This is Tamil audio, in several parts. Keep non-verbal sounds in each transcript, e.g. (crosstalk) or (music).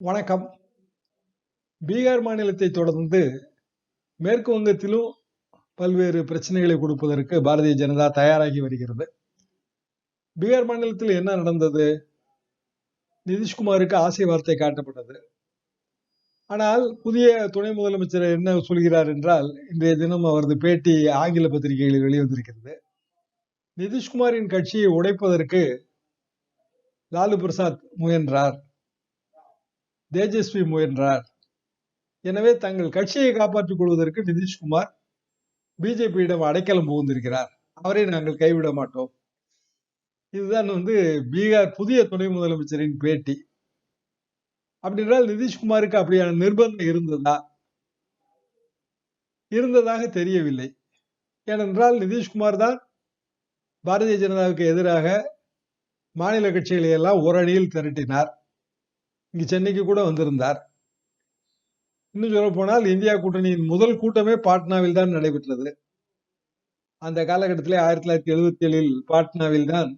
வணக்கம். பீகார் மாநிலத்தை தொடர்ந்து மேற்கு வங்கத்திலும் பல்வேறு பிரச்சனைகளை கொடுப்பதற்கு பாரதிய ஜனதா தயாராகி வருகிறது. பீகார் மாநிலத்தில் என்ன நடந்தது? நிதிஷ்குமாருக்கு ஆசை வார்த்தை காட்டப்பட்டது. ஆனால் புதிய துணை முதலமைச்சர் என்ன சொல்கிறார் என்றால், இன்றைய தினம் அவரது பேட்டி ஆங்கில பத்திரிகைகளில் வெளிவந்திருக்கிறது. நிதிஷ்குமாரின் கட்சியை உடைப்பதற்கு லாலு பிரசாத் முயன்றார். தேஜஸ்வி முயன்றார். எனவே தங்கள் கட்சியை காப்பாற்றிக் கொள்வதற்கு நிதிஷ்குமார் பிஜேபியிடம் அடைக்கலம் புகுந்திருக்கிறார். அவரை நாங்கள் கைவிட மாட்டோம். இதுதான் வந்து பீகார் புதிய துணை முதலமைச்சரின் பேட்டி. அப்படி என்றால் நிதிஷ்குமாருக்கு அப்படியான நிர்பந்தம் இருந்ததா? இருந்ததாக தெரியவில்லை. ஏனென்றால் நிதிஷ்குமார் தான் பாரதிய ஜனதாவுக்கு எதிராக மாநில கட்சிகளை எல்லாம் ஓரணியில் திரட்டினார். இங்கு சென்னைக்கு கூட வந்திருந்தார். இன்னும் சொல்ல போனால் இந்தியா கூட்டணியின் முதல் கூட்டமே பாட்னாவில் தான் நடைபெற்றது. அந்த காலகட்டத்திலே 1977ல் பாட்னாவில் தான்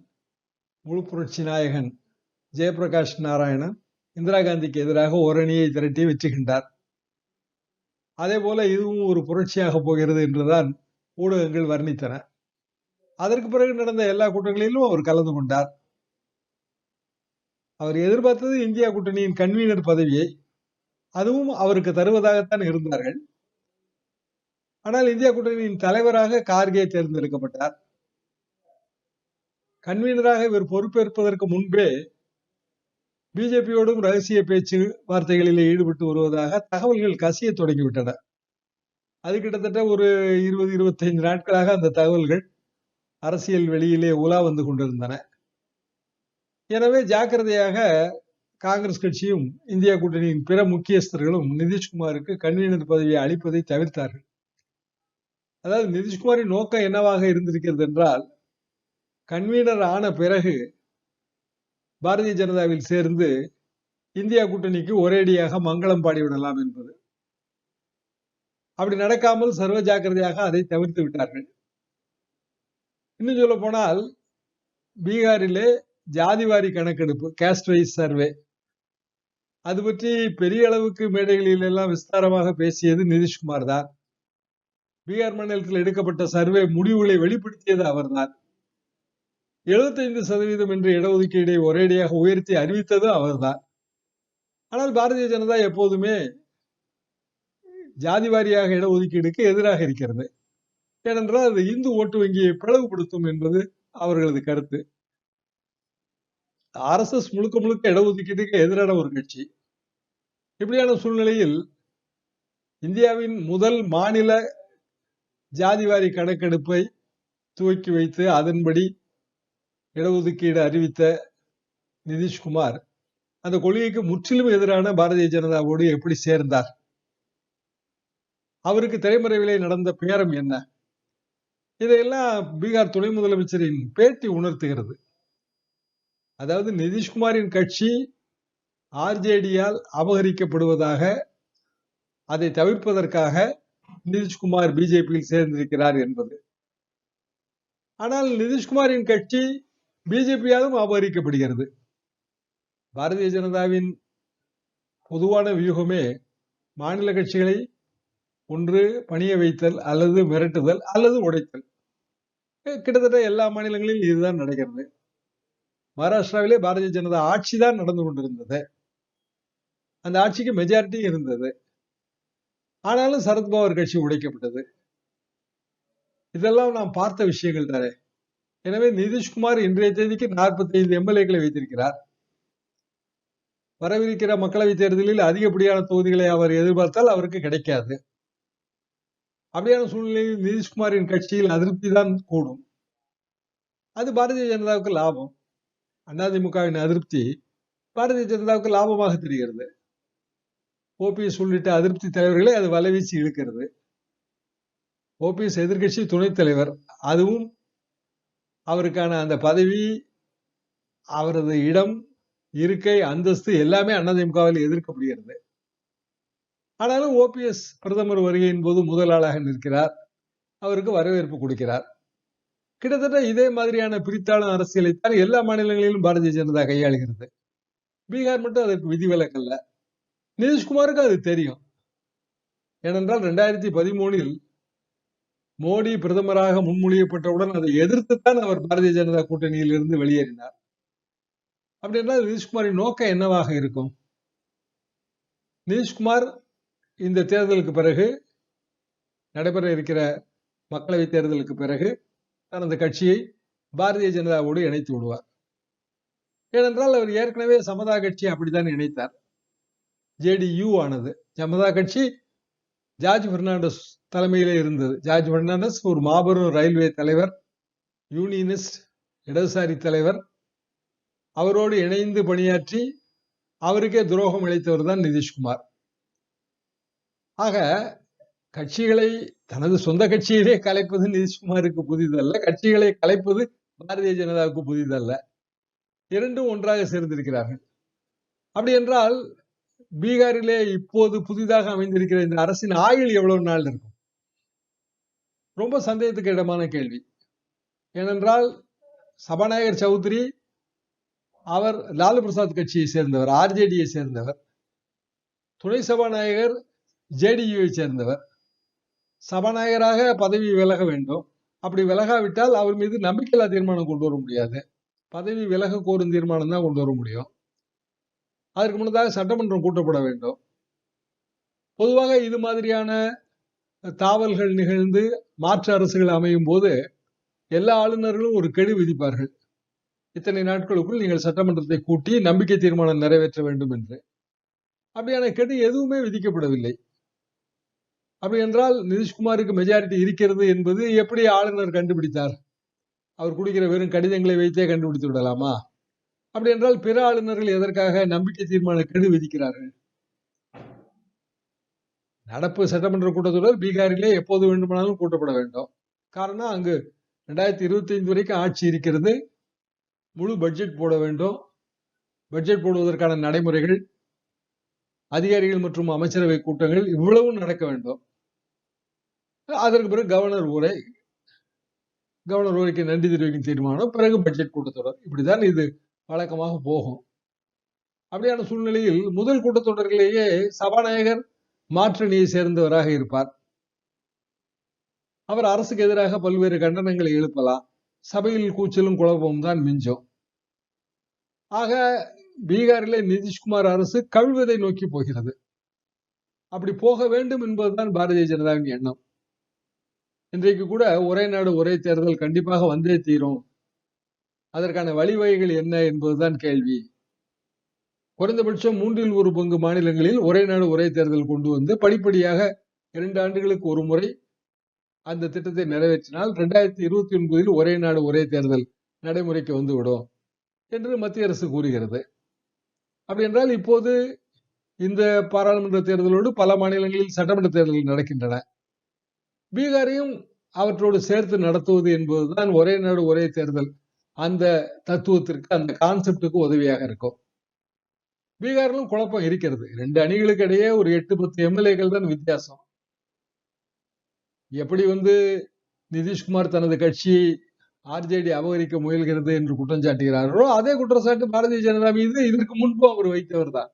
முழு புரட்சி நாயகன் ஜெயபிரகாஷ் நாராயணன் இந்திரா காந்திக்கு எதிராக ஓரணியை திரட்டி வெற்றி அதே போல இதுவும் ஒரு புரட்சியாக போகிறது என்றுதான் ஊடகங்கள் வர்ணித்தன. அதற்கு பிறகு நடந்த எல்லா கூட்டங்களிலும் அவர் கலந்து கொண்டார். அவர் எதிர்பார்த்தது இந்தியா கூட்டணியின் கன்வீனர் பதவியை. அதுவும் அவருக்கு தருவதாகத்தான் இருந்தார்கள். ஆனால் இந்தியா கூட்டணியின் தலைவராக கார்கே தேர்ந்தெடுக்கப்பட்டார். கன்வீனராக இவர் பொறுப்பேற்பதற்கு முன்பே பிஜேபியோடும் ரகசிய பேச்சு வார்த்தைகளிலே ஈடுபட்டு வருவதாக தகவல்கள் கசியத் தொடங்கிவிட்டன. அது கிட்டத்தட்ட ஒரு 20, 25 நாட்களாக அந்த தகவல்கள் அரசியல் வெளியிலே உலா வந்து கொண்டிருந்தன. எனவே ஜாக்கிரதையாக காங்கிரஸ் கட்சியும் இந்தியா கூட்டணியின் பிற முக்கியஸ்தர்களும் நிதிஷ்குமாருக்கு கன்வீனர் பதவியை அளிப்பதை தவிர்த்தார்கள். அதாவது நிதிஷ்குமாரின் நோக்கம் என்னவாக இருந்திருக்கிறது என்றால், கன்வீனர் ஆன பிறகு பாரதிய ஜனதாவில் சேர்ந்து இந்தியா கூட்டணிக்கு ஒரேடியாக மங்களம் பாடிவிடலாம் என்பது. அப்படி நடக்காமல் சர்வ ஜாக்கிரதையாக அதை தவிர்த்து விட்டார்கள். இன்னும் சொல்ல போனால் பீகாரிலே ஜாதிவாரி கணக்கெடுப்பு காஸ்ட் வைஸ் சர்வே அது பற்றி பெரிய அளவுக்கு மேடைகளில் எல்லாம் விஸ்தாரமாக பேசியது நிதிஷ்குமார் தான். பீகார் மாநிலத்தில் எடுக்கப்பட்ட சர்வே முடிவுகளை வெளிப்படுத்தியது அவர்தான். 75% என்ற இடஒதுக்கீடை ஒரேடியாக உயர்த்தி அறிவித்தது அவர்தான். ஆனால் பாரதிய ஜனதா எப்போதுமே ஜாதி வாரியாக இடஒதுக்கீடுக்கு எதிராக இருக்கிறது. ஏனென்றால் அது இந்து ஓட்டு வங்கியை பிளவுபடுத்தும் என்பது அவர்களது கருத்து. ஆர்எஸ்எஸ் முழுக்க முழுக்க இடஒதுக்கீட்டுக்கு எதிரான ஒரு கட்சி. இப்படியான சூழ்நிலையில் இந்தியாவின் முதல் மாநில ஜாதிவாரி கணக்கெடுப்பை துவக்கி வைத்து அதன்படி இடஒதுக்கீடு அறிவித்த நிதிஷ்குமார் அந்த கொள்கைக்கு முற்றிலும் எதிரான பாரதிய ஜனதாவோடு எப்படி சேர்ந்தார்? அவருக்கு திரைமறைவிலே நடந்த பேரம் என்ன? இதையெல்லாம் பீகார் துணை முதலமைச்சரின் பேட்டி உணர்த்துகிறது. அதாவது நிதிஷ்குமாரின் கட்சி ஆர்ஜேடியால் அபகரிக்கப்படுவதாக அதை தவிர்ப்பதற்காக நிதிஷ்குமார் பிஜேபியில் சேர்ந்திருக்கிறார் என்பது. ஆனால் நிதிஷ்குமாரின் கட்சி பிஜேபியாலும் அபகரிக்கப்படுகிறது. பாரதிய ஜனதாவின் பொதுவான வியூகமே மாநில கட்சிகளை ஒன்று பணிய வைத்தல் அல்லது மிரட்டுதல் அல்லது உடைத்தல். கிட்டத்தட்ட எல்லா மாநிலங்களிலும் இதுதான் நடக்கிறது. மகாராஷ்டிராவிலே பாரதிய ஜனதா ஆட்சி தான் நடந்து கொண்டிருந்தது. அந்த ஆட்சிக்கு மெஜாரிட்டி இருந்தது. ஆனாலும் சரத்பவார் கட்சி உடைக்கப்பட்டது. இதெல்லாம் நாம் பார்த்த விஷயங்கள் தானே. எனவே நிதிஷ்குமார் இன்றைய தேதிக்கு 45 எம்எல்ஏக்களை வைத்திருக்கிறார். வரவிருக்கிற மக்களவைத் தேர்தலில் அதிகப்படியான தொகுதிகளை அவர் எதிர்பார்த்தால் அவருக்கு கிடைக்காது. அப்படியான சூழ்நிலையில் நிதிஷ்குமாரின் கட்சியில் அதிருப்தி தான் கூடும். அது பாரதிய ஜனதாவுக்கு லாபம். அதிமுகவின் அதிருப்தி பாரதிய ஜனதாவுக்கு லாபமாக தெரிகிறது. ஓபிஎஸ் உள்ளிட்ட அதிருப்தி தலைவர்களை அது வலைவீச்சு இழுக்கிறது. ஓபிஎஸ் எதிர்கட்சி துணைத் தலைவர். அதுவும் அவருக்கான அந்த பதவி, அவரது இடம், இருக்கை, அந்தஸ்து எல்லாமே அதிமுகவில் எதிர்க்கப்படுகிறது. ஆனாலும் ஓபிஎஸ் பிரதமர் வருகையின் போது முதல் ஆளாக நிற்கிறார். அவருக்கு வரவேற்பு கொடுக்கிறார். கிட்டத்தட்ட இதே மாதிரியான பிரித்தாளும் அரசியலைத்தான் எல்லா மாநிலங்களிலும் பாரதிய ஜனதா கையாளுகிறது. பீகார் மட்டும் அதற்கு விதிவிலக்கல்ல. நிதிஷ்குமாருக்கு அது தெரியும் ஏனென்றால் ரெண்டாயிரத்தி பதிமூணில் மோடி பிரதமராக முன்மொழியப்பட்டவுடன் அதை எதிர்த்துத்தான் அவர் பாரதிய ஜனதா கூட்டணியில் இருந்து வெளியேறினார் அப்படி என்றால் நிதிஷ்குமாரின் நோக்கம் என்னவாக இருக்கும் நிதிஷ்குமார் இந்த தேர்தலுக்கு பிறகு நடைபெற இருக்கிற மக்களவை தேர்தலுக்கு பிறகு தனது கட்சியை பாரதிய ஜனதாவோடு இணைத்து விடுவார். ஏனென்றால் அவர் ஏற்கனவே சமதா கட்சி அப்படித்தான் இணைத்தார். ஜேடியு ஆனது. சமதா கட்சி ஜார்ஜ் பெர்னாண்டஸ் தலைமையிலே இருந்தது. ஜார்ஜ் பெர்னாண்டஸ் ஒரு மாபெரும் ரயில்வே தலைவர் யூனியனிஸ்ட் இடதுசாரி தலைவர். அவரோடு இணைந்து பணியாற்றி அவருக்கே துரோகம் இழைத்தவர் தான் நிதிஷ்குமார். ஆக கட்சிகளை தனது சொந்த கட்சியிலே கலைப்பது நிதிஷ்குமாருக்கு புதிதல்ல. கட்சிகளை கலைப்பது பாரதிய ஜனதாவுக்கு புதிதல்ல. இரண்டும் ஒன்றாக சேர்ந்திருக்கிறார்கள். அப்படி என்றால் பீகாரிலே இப்போது புதிதாக அமைந்திருக்கிற இந்த அரசின் ஆயுள் எவ்வளவு நாள் இருக்கும்? ரொம்ப சந்தேகத்துக்கு இடமான கேள்வி. ஏனென்றால் சபாநாயகர் சௌத்ரி அவர் லாலு பிரசாத் கட்சியை சேர்ந்தவர் ஆர்ஜேடியை சேர்ந்தவர். துணை சபாநாயகர் ஜேடியுவை சேர்ந்தவர். சபாநாயகராக பதவி விலக வேண்டும். அப்படி விலகாவிட்டால் அவர் மீது நம்பிக்கையில்லா தீர்மானம் கொண்டு வர முடியாது. பதவி விலக கோரும் தீர்மானம் தான் கொண்டு வர முடியும். அதற்கு முன்னதாக சட்டமன்றம் கூட்டப்பட வேண்டும். பொதுவாக இது மாதிரியான தாவல்கள் நிகழ்ந்து மாற்று அரசுகள் அமையும் போது எல்லா ஆளுநர்களும் ஒரு கெடு விதிப்பார்கள். இத்தனை நாட்களுக்குள் நீங்கள் சட்டமன்றத்தை கூட்டி நம்பிக்கை தீர்மானம் நிறைவேற்ற வேண்டும் என்று. அப்படியான கெடு எதுவுமே விதிக்கப்படவில்லை. அப்படி என்றால் நிதிஷ்குமாருக்கு மெஜாரிட்டி இருக்கிறது என்பது எப்படி ஆளுநர் கண்டுபிடித்தார்? அவர் குடிக்கிற வெறும் கடிதங்களை வைத்தே கண்டுபிடித்து விடலாமா? அப்படி என்றால் பிற ஆளுநர்கள் எதற்காக நம்பிக்கை தீர்மான கெடு விதிக்கிறார்கள்? நடப்பு சட்டமன்ற கூட்டத்தொடர் பீகாரிலே எப்போது வேண்டுமானாலும் கூட்டப்பட வேண்டும். காரணம் அங்கு ரெண்டாயிரத்தி இருபத்தி ஐந்து வரைக்கும் ஆட்சி இருக்கிறது. முழு பட்ஜெட் போட வேண்டும். பட்ஜெட் போடுவதற்கான நடைமுறைகள் அதிகாரிகள் மற்றும் அமைச்சரவை கூட்டங்கள் இவ்வளவும் நடக்க வேண்டும். அதற்கு பிறகு கவர்னர் உரை கவர்னர் உரைக்கு நன்றி தெரிவிக்கும் தீர்மானம் பிறகு பட்ஜெட் கூட்டத்தொடர். இப்படிதான் இது வழக்கமாக போகும். அப்படியான சூழ்நிலையில் முதல் கூட்டத்தொடரிலேயே சபாநாயகர் மாற்றணியை சேர்ந்தவராக இருப்பார். அவர் அரசுக்கு எதிராக பல்வேறு கண்டனங்களை எழுப்பலாம். சபையில் கூச்சலும் குழப்பமும் தான் மிஞ்சும். ஆக பீகாரிலே நிதிஷ்குமார் அரசு கவிழ்வதை நோக்கி போகிறது. அப்படி போக வேண்டும் என்பதுதான் பாரதிய ஜனதாவின் எண்ணம். இன்றைக்கு கூட ஒரே நாடு ஒரே தேர்தல் கண்டிப்பாக வந்தே தீரும். அதற்கான வழிவகைகள் என்ன என்பதுதான் கேள்வி. குறைந்தபட்சம் மூன்றில் ஒரு பங்கு மாநிலங்களில் ஒரே நாடு ஒரே தேர்தல் கொண்டு வந்து படிப்படியாக இரண்டு ஆண்டுகளுக்கு ஒரு முறை அந்த திட்டத்தை நிறைவேற்றினால் இரண்டாயிரத்தி இருபத்தி ஒன்பதில் ஒரே நாடு ஒரே தேர்தல் நடைமுறைக்கு வந்துவிடும் என்று மத்திய அரசு கூறுகிறது. அப்படி என்றால் இப்போது இந்த பாராளுமன்ற தேர்தலோடு பல மாநிலங்களில் சட்டமன்ற தேர்தல்கள் நடக்கின்றன. பீகாரையும் அவற்றோடு சேர்த்து நடத்துவது என்பதுதான் ஒரே நாடு ஒரே தேர்தல். அந்த தத்துவத்திற்கு அந்த கான்செப்டுக்கு உதவியாக இருக்கும். பீகாரிலும் குழப்பம் இருக்கிறது. ரெண்டு அணிகளுக்கு இடையே ஒரு எட்டு பத்து எம்எல்ஏக்கள் தான் வித்தியாசம். எப்படி வந்து நிதிஷ்குமார் தனது கட்சியை ஆர்ஜேடி அபகரிக்க முயல்கிறது என்று குற்றம் சாட்டுகிறாரோ அதே குற்றச்சாட்டு பாரதிய ஜனதா மீது இதற்கு முன்பு அவர் வைத்தவர் தான்.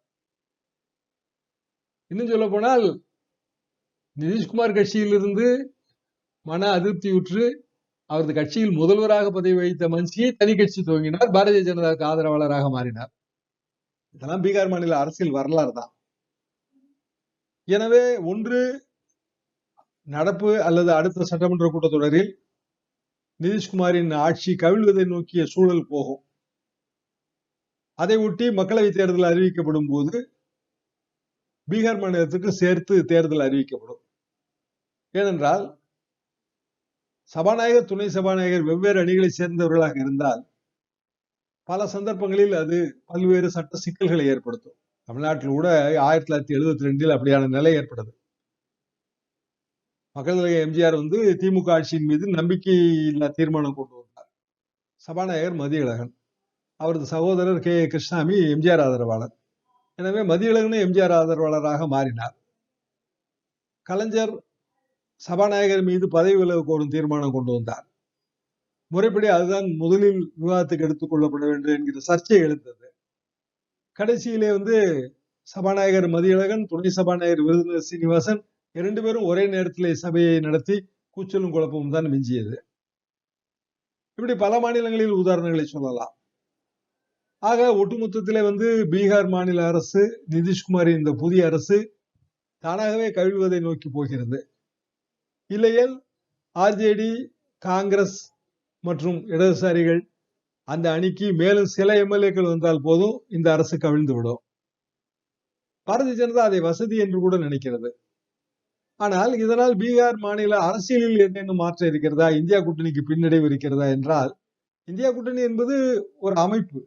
இன்னும் சொல்ல போனால் நிதிஷ்குமார் கட்சியிலிருந்து மன அதிருப்தியுற்று அவரது கட்சியில் முதல்வராக பதவி வகித்த மன்சியை தனி கட்சி துவங்கினார். பாரதிய ஜனதாவுக்கு ஆதரவாளராக மாறினார். இதெல்லாம் பீகார் மாநில அரசியல் வரலாறு தான். எனவே ஒன்று நடப்பு அல்லது அடுத்த சட்டமன்ற கூட்டத்தொடரில் நிதிஷ்குமாரின் ஆட்சி கவிழ்வதை நோக்கிய சூழல் போகும். அதை ஒட்டி மக்களவை தேர்தல் அறிவிக்கப்படும் போது பீகார் மாநிலத்துக்கு சேர்த்து தேர்தல் அறிவிக்கப்படும். ஏனென்றால் சபாநாயகர் துணை சபாநாயகர் வெவ்வேறு அணிகளை சேர்ந்தவர்களாக இருந்தால் பல சந்தர்ப்பங்களில் அது பல்வேறு சட்ட சிக்கல்களை ஏற்படுத்தும். தமிழ்நாட்டில் கூட ஆயிரத்தி தொள்ளாயிரத்தி எழுபத்தி ரெண்டில் அப்படியான நிலை ஏற்பட்டது. மக்கள் எம்ஜிஆர் வந்து திமுக ஆட்சியின் மீது நம்பிக்கையில்லா தீர்மானம் கொண்டு வந்தார். சபாநாயகர் மதியழகன் அவரது சகோதரர் கே கிருஷ்ணாமி எம்ஜிஆர் ஆதரவாளர். எனவே மதியழகனும் எம்ஜிஆர் ஆதரவாளராக மாறினார். கலைஞர் சபாநாயகர் மீது பதவி விலக கோரும் தீர்மானம் கொண்டு வந்தார். முறைப்படி அதுதான் முதலில் விவாதத்துக்கு எடுத்துக் கொள்ளப்பட வேண்டும் என்கிற சர்ச்சை எழுந்தது. கடைசியிலே வந்து சபாநாயகர் மதியழகன் துணை சபாநாயகர் விருதுநர் சீனிவாசன் இரண்டு பேரும் ஒரே நேரத்திலே சபையை நடத்தி கூச்சலும் குழப்பமும் தான் மிஞ்சியது. இப்படி பல மாநிலங்களில் உதாரணங்களை சொல்லலாம். ஆக ஒட்டுமொத்தத்திலே வந்து பீகார் மாநில அரசு நிதிஷ்குமாரின் இந்த புதிய அரசு தானாகவே கவிழ்வதை நோக்கி போகிறது. இல்லையேல் ஆர்ஜேடி காங்கிரஸ் மற்றும் இடதுசாரிகள் அந்த அணிக்கு மேலும் சில எம்எல்ஏக்கள் வந்தால் போதும் இந்த அரசு கவிழ்ந்து விடும். பாரதிய ஜனதா அதை வசதி என்று கூட நினைக்கிறது. ஆனால் இதனால் பீகார் மாநில அரசியலில் என்னென்ன மாற்றம் இருக்கிறதா இந்தியா கூட்டணிக்கு பின்னடைவு இருக்கிறதா என்றால் இந்தியா கூட்டணி என்பது ஒரு அமைப்பு.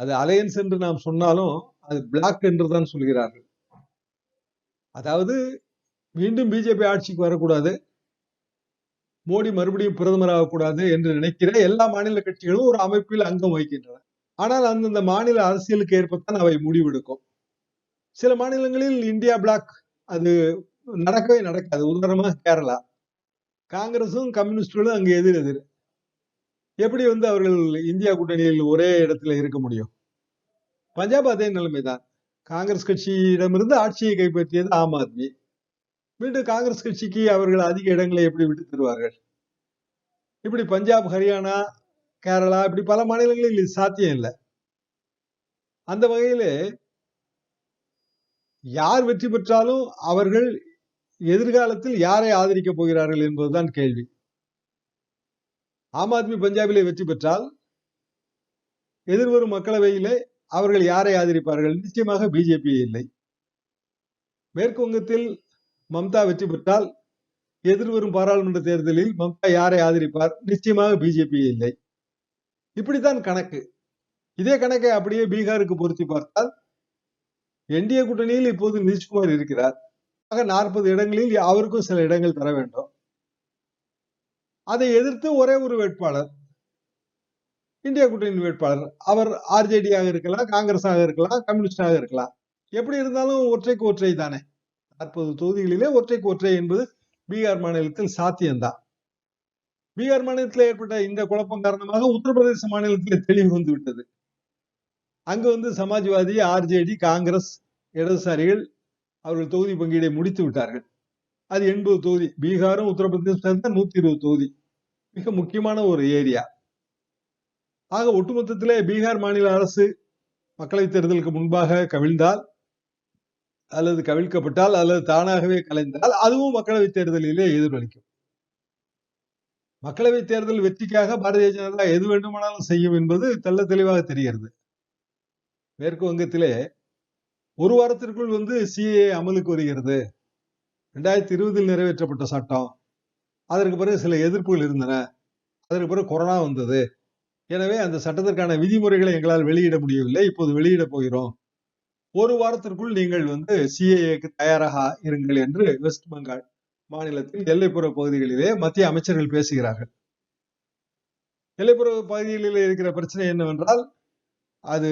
அது அலையன்ஸ் என்று நாம் சொன்னாலும் அது பிளாக் என்று தான் சொல்கிறார்கள். அதாவது மீண்டும் பிஜேபி ஆட்சிக்கு வரக்கூடாது. மோடி மறுபடியும் பிரதமர் கூடாது என்று நினைக்கிற எல்லா மாநில கட்சிகளும் ஒரு அமைப்பில் அங்கம் வகிக்கின்றன. ஆனால் அந்தந்த மாநில அரசியலுக்கு ஏற்பத்தான் அவை முடிவெடுக்கும். சில மாநிலங்களில் இந்தியா பிளாக் அது நடக்கவே நடக்காது. உதாரணமாக கேரளா. காங்கிரசும் கம்யூனிஸ்டுகளும் அங்கு எதிர் எதிர். எப்படி வந்து அவர்கள் இந்தியா கூட்டணியில் ஒரே இடத்துல இருக்க முடியும்? பஞ்சாப் அதே நிலைமைதான். காங்கிரஸ் கட்சியிடமிருந்து ஆட்சியை கைப்பற்றியது ஆம் ஆத்மி. மீண்டும் காங்கிரஸ் கட்சிக்கு அவர்கள் அதிக இடங்களை எப்படி விட்டு தருவார்கள்? இப்படி பஞ்சாப் ஹரியானா கேரளா இப்படி பல மாநிலங்களில் இது சாத்தியம் இல்லை. அந்த வகையில் யார் வெற்றி பெற்றாலும் அவர்கள் எதிர்காலத்தில் யாரை ஆதரிக்க போகிறார்கள் என்பதுதான் கேள்வி. ஆம் ஆத்மி பஞ்சாபிலே வெற்றி பெற்றால் எதிர்வரும் மக்களவையிலே அவர்கள் யாரை ஆதரிப்பார்கள்? நிச்சயமாக பிஜேபி இல்லை. மேற்கு வங்கத்தில் மம்தா வெற்றி பெற்றால் எதிர்வரும் பாராளுமன்ற தேர்தலில் மம்தா யாரை ஆதரிப்பார்? நிச்சயமாக பிஜேபி இல்லை. இப்படித்தான் கணக்கு. இதே கணக்கை அப்படியே பீகாருக்கு பொருத்தி பார்த்தால் என்டிஏ கூட்டணியில் இப்போது நிதிஷ்குமார் இருக்கிறார். ஆக நாற்பது இடங்களில் அவருக்கும் சில இடங்கள் தர வேண்டும். அதை எதிர்த்து ஒரே ஒரு வேட்பாளர் இந்திய கூட்டணியின் வேட்பாளர் அவர் ஆர்ஜேடியாக இருக்கலாம் காங்கிரஸாக இருக்கலாம் கம்யூனிஸ்டாக இருக்கலாம். எப்படி இருந்தாலும் ஒற்றைக்கு ஒற்றை தானே. நாற்பது தொகுதிகளிலே ஒற்றைக்கு ஒற்றை என்பது பீகார் மாநிலத்தில் சாத்தியம்தான். பீகார் மாநிலத்தில் ஏற்பட்ட இந்த குழப்பம் காரணமாக உத்தரப்பிரதேச மாநிலத்தில் தெளிவு வந்து விட்டது. அங்கு வந்து சமாஜ்வாதி ஆர்ஜேடி காங்கிரஸ் இடதுசாரிகள் அவர்கள் தொகுதி பங்கீடை முடித்து விட்டார்கள். அது எண்பது தொகுதி. பீகாரும் உத்தரப்பிரதேசம் சேர்ந்த நூத்தி இருபது தொகுதி. மிக முக்கியமான ஒரு ஏரியா. ஆக ஒட்டுமொத்தத்திலே பீகார் மாநில அரசு மக்களவைத் தேர்தலுக்கு முன்பாக கவிழ்ந்தால் அல்லது கவிழ்க்கப்பட்டால் அல்லது தானாகவே கலைந்தால் அதுவும் மக்களவைத் தேர்தலிலே எதிரொலிக்கும். மக்களவைத் தேர்தல் வெற்றிக்காக பாரதிய ஜனதா எது வேண்டுமானாலும் செய்யும் என்பது தெல்ல தெளிவாக தெரிகிறது. மேற்கு வங்கத்திலே ஒரு வாரத்திற்குள் வந்து சிஏ அமலுக்கு வருகிறது. ரெண்டாயிரத்தி இருபதில் நிறைவேற்றப்பட்ட சட்டம். அதற்கு பிறகு சில எதிர்ப்புகள் இருந்தன. அதற்கு பிறகு கொரோனா வந்தது. எனவே அந்த சட்டத்திற்கான விதிமுறைகளை எங்களால் வெளியிட முடியவில்லை. இப்போது வெளியிட போகிறோம். ஒரு வாரத்திற்குள் நீங்கள் வந்து சிஏஏக்கு தயாராக இருங்கள் என்று வெஸ்ட் பெங்கால் மாநிலத்தில் எல்லைப்புற பகுதிகளிலே மத்திய அமைச்சர்கள் பேசுகிறார்கள். எல்லைப்புற பகுதிகளில் இருக்கிற பிரச்சனை என்னவென்றால் அது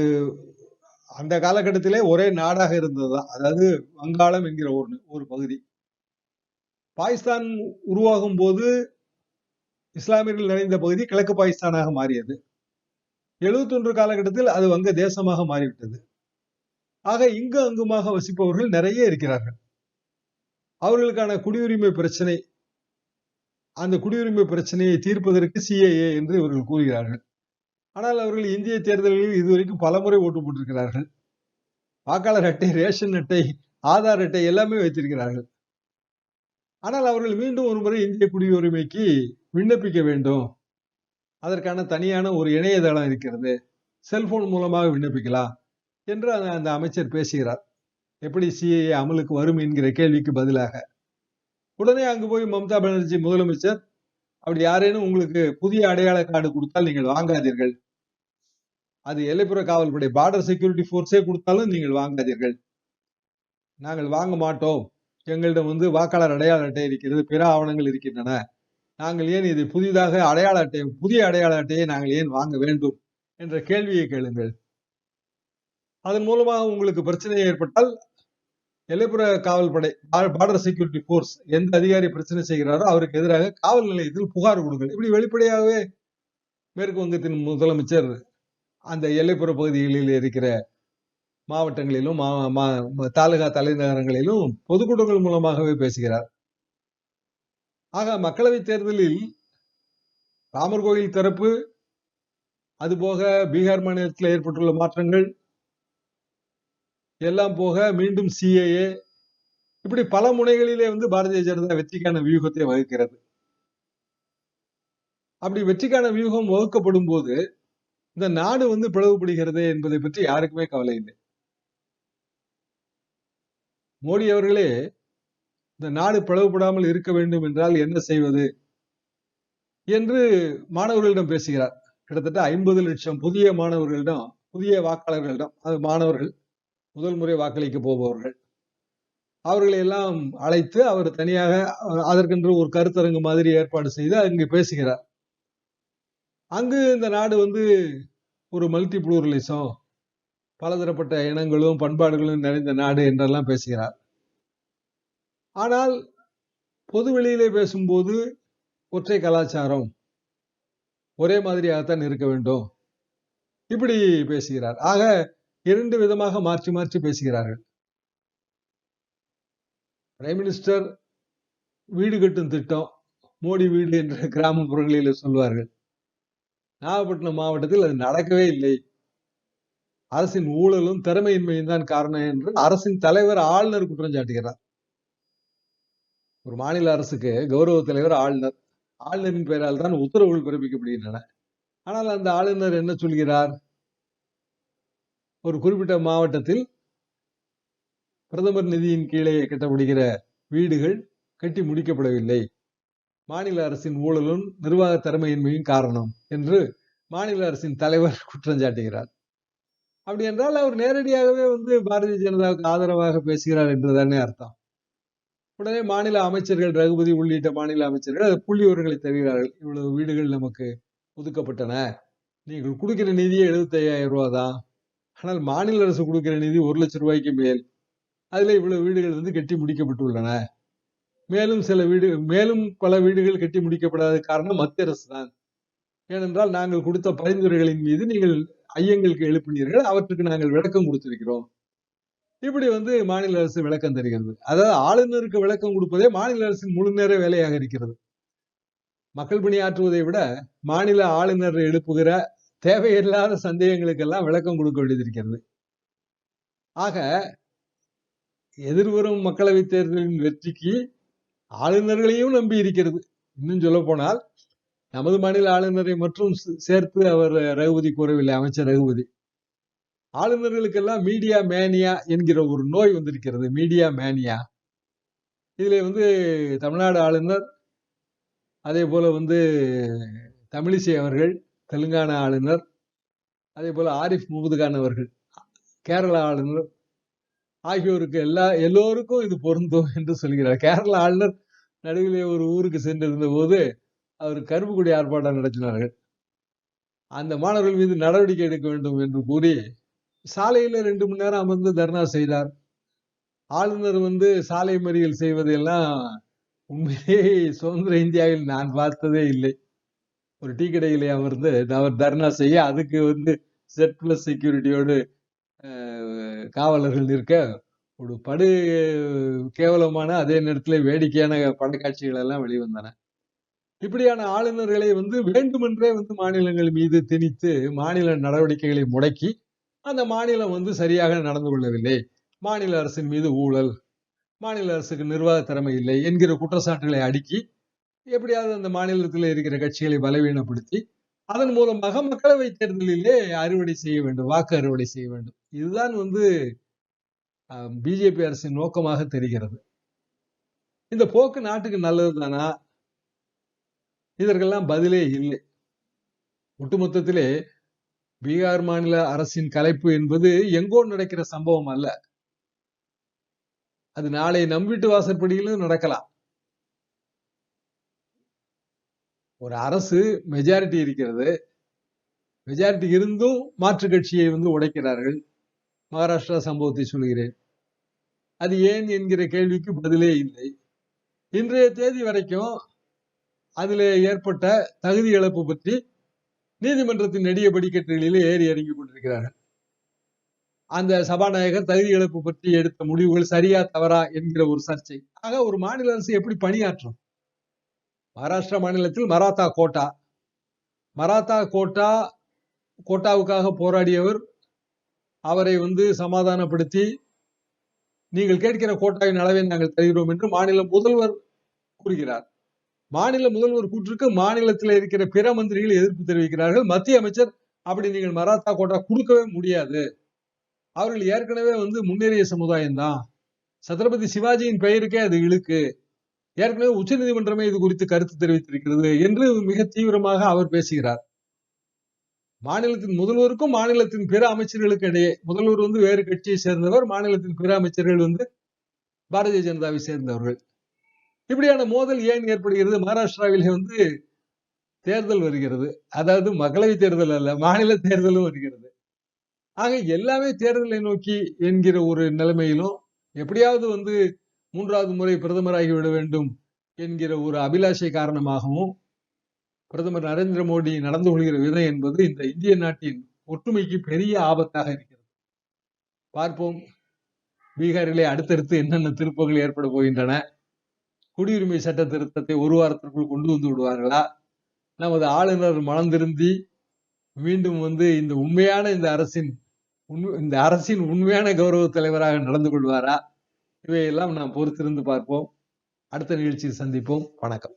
அந்த காலகட்டத்திலே ஒரே நாடாக இருந்ததுதான் அதாவது வங்காளம் என்கிற ஒரு ஒரு பகுதி. பாகிஸ்தான் உருவாகும் போது இஸ்லாமியர்கள் நிறைந்த பகுதி கிழக்கு பாகிஸ்தானாக மாறியது. எழுபத்தொன்று காலகட்டத்தில் அது வங்க தேசமாக மாறிவிட்டது. ஆக இங்கு அங்குமாக வசிப்பவர்கள் நிறைய இருக்கிறார்கள். அவர்களுக்கான குடியுரிமை பிரச்சனை அந்த குடியுரிமை பிரச்சனையை தீர்ப்பதற்கு சிஏஏ என்று இவர்கள் கூறுகிறார்கள். ஆனால் அவர்கள் இந்திய தேர்தல்களில் இதுவரைக்கும் பலமுறை ஓட்டு போட்டிருக்கிறார்கள். வாக்காளர் அட்டை ரேஷன் அட்டை ஆதார் அட்டை எல்லாமே வைத்திருக்கிறார்கள். ஆனால் அவர்கள் மீண்டும் ஒரு முறை இந்திய குடியுரிமைக்கு விண்ணப்பிக்க வேண்டும். அதற்கான தனியான ஒரு இணையதளம் இருக்கிறது. செல்போன் மூலமாக விண்ணப்பிக்கலாம். என்று அந்த அமைச்சர் பேசுகிறார். எப்படி சிஏஏ அமலுக்கு வரும் என்கிற கேள்விக்கு பதிலாக. உடனே அங்கு போய் மம்தா பானர்ஜி முதலமைச்சர் அப்படி யாரேனும் உங்களுக்கு புதிய அடையாள கார்டு கொடுத்தால் நீங்கள் வாங்காதீர்கள். அது எல்லைப்புற காவல்படை பார்டர் செக்யூரிட்டி ஃபோர்ஸே கொடுத்தாலும் நீங்கள் வாங்காதீர்கள். நாங்கள் வாங்க மாட்டோம். எங்களிடம் வந்து வாக்காளர் அடையாள அட்டை இருக்கிறது பிற ஆவணங்கள் இருக்கின்றன. நாங்கள் ஏன் இது புதிதாக அடையாள அட்டை புதிய அடையாள அட்டையை நாங்கள் ஏன் வாங்க வேண்டும்? என்ற கேள்வியை கேளுங்கள். அதன் மூலமாக உங்களுக்கு பிரச்சனை ஏற்பட்டால் எல்லைப்புற காவல்படை பார்டர் செக்யூரிட்டி போர்ஸ் எந்த அதிகாரி பிரச்சனை செய்கிறாரோ அவருக்கு எதிராக காவல் நிலையத்தில் புகார் கொடுங்கள். இப்படி வெளிப்படையாகவே மேற்கு வங்கத்தின் முதலமைச்சர் அந்த எல்லைப்புற பகுதிகளில் இருக்கிற மாவட்டங்களிலும் மா- மா- தாலுகா தலைநகரங்களிலும் பொதுக்கூட்டங்கள் மூலமாகவே பேசுகிறார். ஆக மக்களவை தேர்தலில் ராமர் கோயில் திறப்பு அதுபோக பீகார் மாநிலத்தில் ஏற்பட்டுள்ள மாற்றங்கள் எல்லாம் போக மீண்டும் சிஏஏ இப்படி பல முனைகளிலே வந்து பாரதிய ஜனதா வெற்றிக்கான வியூகத்தை வகுக்கிறது. அப்படி வெற்றிக்கான வியூகம் வகுக்கப்படும் போது இந்த நாடு வந்து பிளவுபடுகிறது என்பதை பற்றி யாருக்குமே கவலை இல்லை. மோடி அவர்களே இந்த நாடு பிளவுபடாமல் இருக்க வேண்டும் என்றால் என்ன செய்வது என்று மாணவர்களிடம் பேசுகிறார். கிட்டத்தட்ட ஐம்பது லட்சம் புதிய மாணவர்களிடம் புதிய வாக்காளர்களிடம் அது மாணவர்கள் முதல் முறை வாக்களிக்க போபவர்கள். அவர்களை எல்லாம் அழைத்து அவர் தனியாக அதற்கென்று ஒரு கருத்தரங்கு மாதிரி ஏற்பாடு செய்து அங்கு பேசுகிறார். அங்கு இந்த நாடு வந்து ஒரு மல்டி புளூரலிசம் பலதரப்பட்ட இனங்களும் பண்பாடுகளும் நிறைந்த நாடு என்றெல்லாம் பேசுகிறார். ஆனால் பொது வெளியிலே பேசும்போது ஒற்றை கலாச்சாரம் ஒரே மாதிரியாகத்தான் இருக்க வேண்டும். இப்படி பேசுகிறார். ஆக இரண்டு விதமாக மாற்றி மாற்றி பேசுகிறார்கள். பிரைம் மினிஸ்டர் வீடு கட்டும் திட்டம் மோடி வீடு என்ற கிராமப்புறங்களில் சொல்வார்கள். நாகப்பட்டினம் மாவட்டத்தில் அது நடக்கவே இல்லை. அரசின் ஊழலும் திறமையின்மையும் தான் காரணம் என்று அரசின் தலைவர் ஆளுநர் குற்றம் சாட்டுகிறார். ஒரு மாநில அரசுக்கு கௌரவ தலைவர் ஆளுநர் ஆளுநரின் பெயரால் தான் உத்தரவுகள் பிறப்பிக்கப்படுகின்றன. ஆனால் அந்த ஆளுநர் என்ன சொல்கிறார்? ஒரு குறிப்பிட்ட மாவட்டத்தில் பிரதமர் நிதியின் கீழே கட்டப்படுகிற வீடுகள் கட்டி முடிக்கப்படவில்லை. மாநில அரசின் ஊழலும் நிர்வாக திறமையின்மையும் காரணம் என்று மாநில அரசின் தலைவர் (laughs) குற்றம் சாட்டுகிறார். அப்படி என்றால் அவர் நேரடியாகவே வந்து பாரதிய ஜனதாவுக்கு ஆதரவாக பேசுகிறார் என்றுதானே அர்த்தம். உடனே மாநில அமைச்சர்கள் ரகுபதி உள்ளிட்ட மாநில அமைச்சர்கள் அது புள்ளி விவரங்களை தருகிறார்கள். இவ்வளவு வீடுகள் நமக்கு ஒதுக்கப்பட்டன. நீங்கள் கொடுக்கிற நிதியே எழுபத்தி ஐயாயிரம் ரூபா தான் ஆனால் மாநில அரசு கொடுக்கிற நிதி ஒரு லட்சம் ரூபாய்க்கு மேல். அதில் இவ்வளவு வீடுகள் வந்து கட்டி முடிக்கப்பட்டுள்ளன. மேலும் சில வீடு மேலும் பல வீடுகள் கட்டி முடிக்கப்படாத காரணம் மத்திய அரசு தான். ஏனென்றால் நாங்கள் கொடுத்த பரிந்துரைகளின் மீது நீங்கள் ஐயங்களுக்கு எழுப்பினீர்கள் அவற்றுக்கு நாங்கள் விளக்கம் கொடுத்திருக்கிறோம். இப்படி வந்து மாநில அரசு விளக்கம் தருகிறது. அதாவது ஆளுநருக்கு விளக்கம் கொடுப்பதே மாநில அரசின் முழு நேர வேலையாக இருக்கிறது. மக்கள் பணியாற்றுவதை விட மாநில ஆளுநர் எழுப்புகிற தேவையில்லாத சந்தேகங்களுக்கெல்லாம் விளக்கம் கொடுக்க வேண்டியது இருக்கிறது. ஆக எதிர்வரும் மக்களவைத் தேர்தலின் வெற்றிக்கு ஆளுநர்களையும் நம்பி இருக்கிறது. இன்னும் சொல்ல போனால் நமது மாநில ஆளுநரை மற்றும் சேர்த்து அவர் ரகுபதி கூறவில்லை அமைச்சர் ரகுபதி. ஆளுநர்களுக்கெல்லாம் மீடியா மேனியா என்கிற ஒரு நோய் வந்திருக்கிறது மீடியா மேனியா. இதுல வந்து தமிழ்நாடு ஆளுநர் அதே போல வந்து தமிழிசை அவர்கள் தெலுங்கானா ஆளுநர் அதே போல் ஆரிஃப் முகமது கான் அவர்கள் கேரளா ஆளுநர் ஆகியோருக்கு எல்லா எல்லோருக்கும் இது பொருந்தும் என்று சொல்கிறார். கேரளா ஆளுநர் நடுவிலே ஒரு ஊருக்கு சென்றிருந்த போது அவர் கருப்புக்குடி ஆர்ப்பாட்டம் நடத்தினார்கள். அந்த மாணவர்கள் மீது நடவடிக்கை எடுக்க வேண்டும் என்று கூறி சாலையில் ரெண்டு மணி நேரம் அமர்ந்து தர்ணா செய்தார். ஆளுநர் வந்து சாலை மறியல் செய்வதெல்லாம் உண்மையிலேயே சுதந்திர இந்தியாவில் நான் பார்த்ததே இல்லை. ஒரு டீ கடையில் அமர்ந்து அவர் தர்ணா செய்ய அதுக்கு வந்து செட் பிளஸ் செக்யூரிட்டியோடு காவலர்கள் நிற்க ஒரு படு கேவலமான அதே நேரத்தில் வேடிக்கையான படக்காட்சிகள் எல்லாம் வெளிவந்தன. இப்படியான ஆளுநர்களை வந்து வேண்டுமென்றே வந்து மாநிலங்கள் மீது திணித்து மாநில நடவடிக்கைகளை முடக்கி அந்த மாநிலம் வந்து சரியாக நடந்து கொள்ளவில்லை. மாநில அரசின் மீது ஊழல் மாநில அரசுக்கு நிர்வாக திறமை இல்லை என்கிற குற்றச்சாட்டுகளை அடுக்கி எப்படியாவது அந்த மாநிலத்தில் இருக்கிற கட்சிகளை பலவீனப்படுத்தி அதன் மூலமாக மக்களவை தேர்தலிலே அறுவடை செய்ய வேண்டும் வாக்கு அறுவடை செய்ய வேண்டும். இதுதான் வந்து பிஜேபி அரசின் நோக்கமாக தெரிகிறது. இந்த போக்கு நாட்டுக்கு நல்லது தானா இதற்கெல்லாம் பதிலே இல்லை. ஒட்டுமொத்தத்திலே பீகார் மாநில அரசின் கலைப்பு என்பது எங்கோ நடக்கிற சம்பவம் அல்ல. அது நாளை நம்பிட்டு வாசற்படியிலும் நடக்கலாம். ஒரு அரசு மெஜாரிட்டி இருக்கிறது. மெஜாரிட்டி இருந்தும் மாற்று கட்சியை வந்து உடைக்கிறார்கள். மகாராஷ்டிரா சம்பவத்தை சொல்கிறேன் அது ஏன் என்கிற கேள்விக்கு பதிலே இல்லை. இன்றைய தேதி வரைக்கும் அதில் ஏற்பட்ட தகுதி இழப்பு பற்றி நீதிமன்றத்தின் நெடிய படிக்கட்டுகளிலே ஏறி இறங்கி கொண்டிருக்கிறார்கள். அந்த சபாநாயகர் தகுதி இழப்பு பற்றி எடுத்த முடிவுகள் சரியா தவறா என்கிற ஒரு சர்ச்சை. ஆக ஒரு மாநில அரசு எப்படி பணியாற்றும்? மகாராஷ்டிரா மாநிலத்தில் மராத்தா கோட்டா. மராத்தா கோட்டா கோட்டாவுக்காக போராடியவர் அவரை வந்து சமாதானப்படுத்தி நீங்கள் கேட்கிற கோட்டாவின் அளவை நாங்கள் தருகிறோம் என்று மாநில முதல்வர் கூறுகிறார். மாநில முதல்வர் கூற்றுக்கு மாநிலத்தில் இருக்கிற பிற மந்திரிகள் எதிர்ப்பு தெரிவிக்கிறார்கள். மத்திய அமைச்சர் அப்படி நீங்கள் மராத்தா கோட்டா கொடுக்கவே முடியாது. அவர்கள் ஏற்கனவே வந்து முன்னேறிய சமுதாயம் தான் சத்ரபதி சிவாஜியின் பெயருக்கே அது இழுக்கு. ஏற்கனவே உச்சநீதிமன்றமே இது குறித்து கருத்து தெரிவித்திருக்கிறது என்று மிக தீவிரமாக அவர் பேசுகிறார். மாநிலத்தின் முதல்வருக்கும் மாநிலத்தின் பிற அமைச்சர்களுக்கு இடையே முதல்வர் வந்து வேறு கட்சியை சேர்ந்தவர் மாநிலத்தின் பிற அமைச்சர்கள் வந்து பாரதிய ஜனதாவை சேர்ந்தவர்கள். இப்படியான மோதல் ஏன் ஏற்படுகிறது? மகாராஷ்டிராவில் வந்து தேர்தல் வருகிறது. அதாவது மக்களவை தேர்தல் அல்ல மாநில தேர்தலும் வருகிறது. ஆக எல்லாமே தேர்தலை நோக்கி என்கிற ஒரு நிலைமையிலும் எப்படியாவது வந்து மூன்றாவது முறை பிரதமராகிவிட வேண்டும் என்கிற ஒரு அபிலாஷை காரணமாகவும் பிரதமர் நரேந்திர மோடி நடந்து கொள்கிற விதம் என்பது இந்த இந்திய நாட்டின் ஒற்றுமைக்கு பெரிய ஆபத்தாக இருக்கிறது. பார்ப்போம். பீகாரிலே அடுத்தடுத்து என்னென்ன திருப்பங்கள் ஏற்பட போகின்றன? குடியுரிமை சட்ட திருத்தத்தை ஒரு வாரத்திற்குள் கொண்டு வந்து விடுவார்களா? நமது ஆளுநர் மனம் திருந்தி மீண்டும் வந்து இந்த உண்மையான இந்த அரசின் இந்த அரசின் உண்மையான கௌரவ தலைவராக நடந்து கொள்வாரா? இவையெல்லாம் நாம் பொறுத்திருந்து பார்ப்போம். அடுத்த நிகழ்ச்சியில் சந்திப்போம். வணக்கம்.